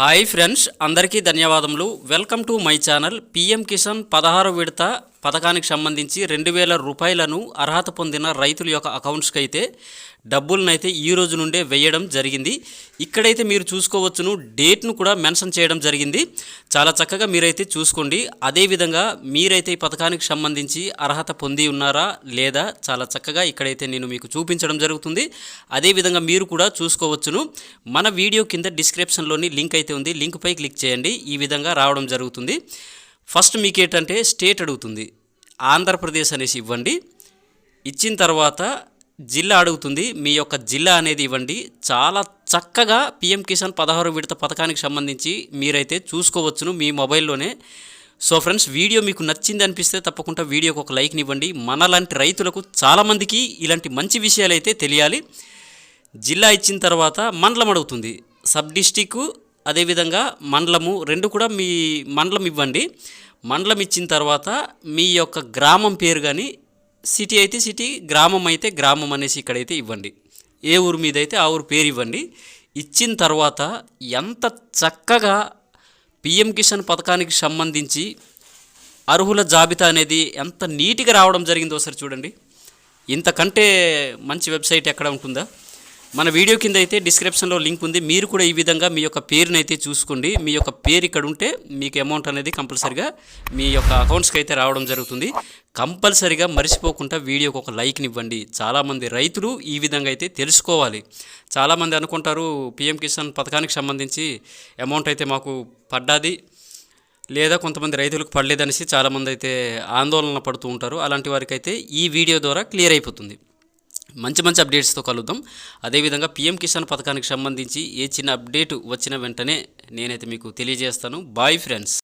Hi friends అందరికీ ధన్యవాదములు. Welcome to my channel PM Kisan పదహారు విడత పథకానికి సంబంధించి రెండు వేల రూపాయలను అర్హత పొందిన రైతుల యొక్క అకౌంట్స్కి అయితే డబ్బులనైతే అయితే ఈ రోజు నుండే వేయడం జరిగింది. ఇక్కడైతే మీరు చూసుకోవచ్చును డేట్ను కూడా మెన్షన్ చేయడం జరిగింది. చాలా చక్కగా మీరైతే చూసుకోండి. అదేవిధంగా మీరైతే ఈ పథకానికి సంబంధించి అర్హత పొంది ఉన్నారా లేదా చాలా చక్కగా ఇక్కడైతే నేను మీకు చూపించడం జరుగుతుంది. అదేవిధంగా మీరు కూడా చూసుకోవచ్చును. మన వీడియో కింద డిస్క్రిప్షన్లోని లింక్ అయితే ఉంది. లింక్పై క్లిక్ చేయండి. ఈ విధంగా రావడం జరుగుతుంది. ఫస్ట్ మీకు ఏంటంటే స్టేట్ అడుగుతుంది. ఆంధ్రప్రదేశ్ అనేసి ఇవ్వండి. ఇచ్చిన తర్వాత జిల్లా అడుగుతుంది. మీ యొక్క జిల్లా అనేది ఇవ్వండి. చాలా చక్కగా పిఎం కిసాన్ పదహారు విడత పథకానికి సంబంధించి మీరైతే చూసుకోవచ్చును మీ మొబైల్లోనే. సో ఫ్రెండ్స్ వీడియో మీకు నచ్చింది అనిపిస్తే తప్పకుండా వీడియోకి ఒక లైక్ని ఇవ్వండి. మనలాంటి రైతులకు చాలామందికి ఇలాంటి మంచి విషయాలు అయితే తెలియాలి. జిల్లా ఇచ్చిన తర్వాత మండలం అడుగుతుంది. సబ్ డిస్టిక్ అదేవిధంగా మండలము రెండు కూడా మీ మండలం ఇవ్వండి. మండలం ఇచ్చిన తర్వాత మీ యొక్క గ్రామం పేరు కానీ సిటీ అయితే సిటీ గ్రామం అయితే గ్రామం అనేసి ఇక్కడైతే ఇవ్వండి. ఏ ఊరు మీద అయితే ఆ ఊరు పేరు ఇవ్వండి. ఇచ్చిన తర్వాత ఎంత చక్కగా పిఎం కిసాన్ పథకానికి సంబంధించి అర్హుల జాబితా అనేది ఎంత నీట్గా రావడం జరిగిందో ఒకసారి చూడండి. ఇంతకంటే మంచి వెబ్సైట్ ఎక్కడ ఉంటుందా? మన వీడియో కింద అయితే డిస్క్రిప్షన్లో లింక్ ఉంది. మీరు కూడా ఈ విధంగా మీ యొక్క పేరునైతే చూసుకోండి. మీ యొక్క పేరు ఇక్కడ ఉంటే మీకు అమౌంట్ అనేది కంపల్సరిగా మీ యొక్క అకౌంట్స్కి అయితే రావడం జరుగుతుంది. కంపల్సరిగా మర్చిపోకుండా వీడియోకి ఒక లైక్ని ఇవ్వండి. చాలామంది రైతులు ఈ విధంగా అయితే తెలుసుకోవాలి. చాలామంది అనుకుంటారు పిఎం కిసాన్ పథకానికి సంబంధించి అమౌంట్ అయితే మాకు పడ్డాది లేదా కొంతమంది రైతులకు పడలేదనేసి చాలామంది అయితే ఆందోళన పడుతూ ఉంటారు. అలాంటి వారికైతే ఈ వీడియో ద్వారా క్లియర్ అయిపోతుంది. మంచి మంచి అప్డేట్స్తో కలుద్దాం. అదేవిధంగా పిఎం కిసాన్ పథకానికి సంబంధించి ఏ చిన్న అప్డేట్ వచ్చిన వెంటనే నేనైతే మీకు తెలియజేస్తాను. Bye friends